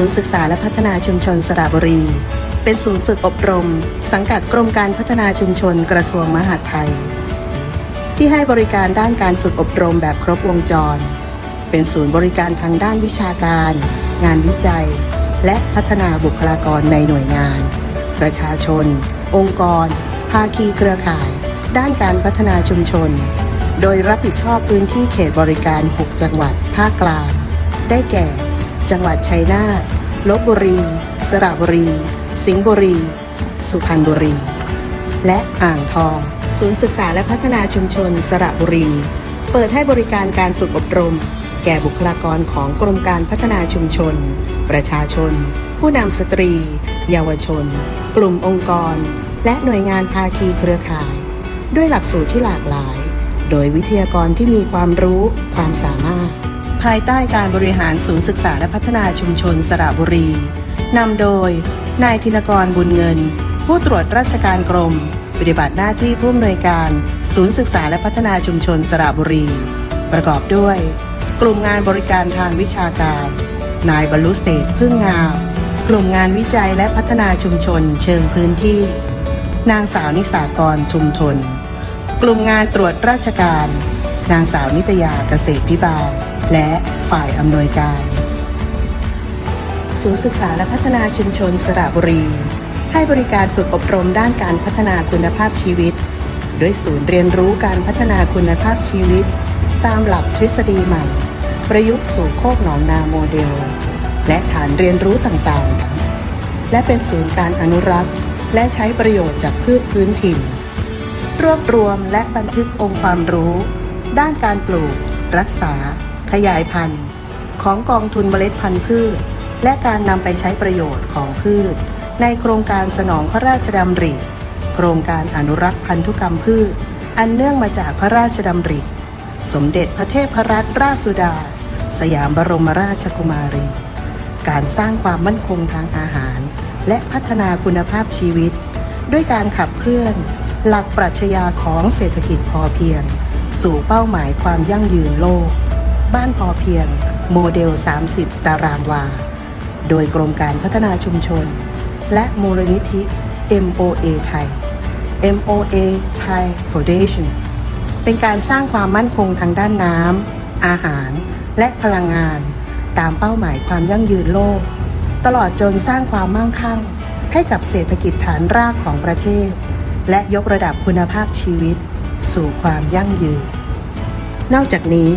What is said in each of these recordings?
ศูนย์ศึกษาและพัฒนาชุมชนสระบุรี เป็นศูนย์ฝึกอบรม สังกัดกรมการพัฒนาชุมชนกระทรวงมหาดไทย ที่ให้บริการด้านการฝึกอบรมแบบครบวงจร เป็นศูนย์บริการทางด้านวิชาการ งานวิจัย และพัฒนาบุคลากรในหน่วยงาน ประชาชน องค์กร ภาคีเครือข่าย ด้านการพัฒนาชุมชน โดยรับผิดชอบพื้นที่เขตบริการ 6 จังหวัดภาคกลาง ได้แก่ จังหวัดชัยนาทลบบุรี สระบุรี สิงห์บุรี สุพรรณบุรี และอ่างทอง ศูนย์ศึกษาและพัฒนาชุมชน สระบุรี เปิดให้บริการการฝึกอบรม แก่บุคลากรของกรมการพัฒนาชุมชน ประชาชน ผู้นำสตรี เยาวชน กลุ่มองค์กร และหน่วยงานภาคีเครือข่าย ด้วยหลักสูตรที่หลากหลาย โดยวิทยากรที่มีความรู้ความสามารถ ภายใต้การบริหารศูนย์ศึกษาและพัฒนาชุมชนสระบุรี นำโดย นายธินกรบุญเงิน ผู้ตรวจราชการกรม ปฏิบัติหน้าที่ผู้อำนวยการศูนย์ศึกษาและพัฒนาชุมชนสระบุรี ประกอบด้วย กลุ่มงานบริการทางวิชาการ นายบรรลุเศษพึ่งงาม กลุ่มงานวิจัยและพัฒนาชุมชนเชิงพื้นที่ นางสาวนิสากรทุมทน กลุ่มงานตรวจราชการ นางสาวนิตยาเกษตรพิบาล และฝ่ายอำนวยการศูนย์ศึกษาและพัฒนาชุมชนสระบุรี ให้บริการฝึกอบรมด้านการพัฒนาคุณภาพชีวิตด้วยศูนย์เรียนรู้การพัฒนาคุณภาพชีวิต ตามหลักทฤษฎีใหม่ ประยุกต์สู่โคกหนองนาโมเดล และฐานเรียนรู้ต่างๆ และเป็นศูนย์การอนุรักษ์ และใช้ประโยชน์จากพืชพื้นถิ่น รวบรวมและบันทึกองค์ความรู้ ด้านการปลูก รักษา ขยายพันธุ์ของกองทุนเมล็ดพันธุ์พืช และการนำไปใช้ประโยชน์ของพืช ในโครงการสนองพระราชดำริ โครงการอนุรักษ์พันธุกรรมพืช อันเนื่องมาจากพระราชดำริ สมเด็จพระเทพรัตนราชสุดา สยามบรมราชกุมารี การสร้างความมั่นคงทางอาหาร และพัฒนาคุณภาพชีวิต ด้วยการขับเคลื่อน หลักปรัชญาของเศรษฐกิจพอเพียง สู่เป้าหมายความยั่งยืนโลก บ้านพอเพียง โมเดล 30 ตารางวา โดยกรมการพัฒนาชุมชน และมูลนิธิ MOA ไทย MOA Thai Foundation เป็นการสร้างความมั่นคงทางด้านน้ำ อาหาร และพลังงาน ตามเป้าหมายความยั่งยืนโลก ตลอดจนสร้างความมั่งคั่ง ให้กับเศรษฐกิจฐานรากของประเทศ และยกระดับคุณภาพชีวิต สู่ความยั่งยืน นอกจากนี้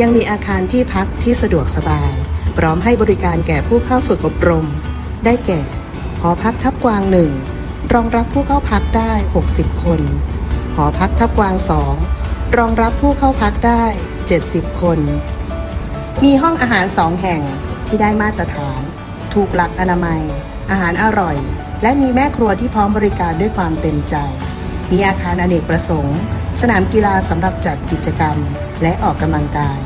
ยังมีอาคารที่พักที่สะดวกสบาย พร้อมให้บริการแก่ผู้เข้าฝึกอบรม ได้แก่ หอพักทับกวางหนึ่งรองรับผู้เข้าพักได้ 60 คน หอพักทับกวางสองรองรับผู้เข้าพักได้ 70 คน มีห้องอาหารสองแห่งที่ได้มาตรฐาน ถูกหลักอนามัย อาหารอร่อย และมีแม่ครัวที่พร้อมบริการด้วยความเต็มใจ มีอาคารอเนกประสงค์ สนามกีฬาสำหรับจัดกิจกรรม และออกกำลังกาย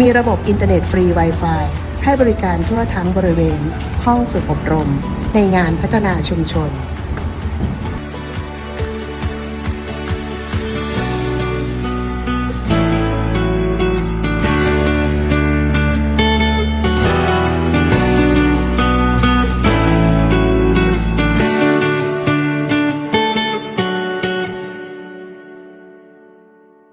มีระบบอินเทอร์เน็ตฟรี Wi-Fi ให้บริการทั่วทั้งบริเวณ ห้องฝึกอบรม ในงานพัฒนาชุมชน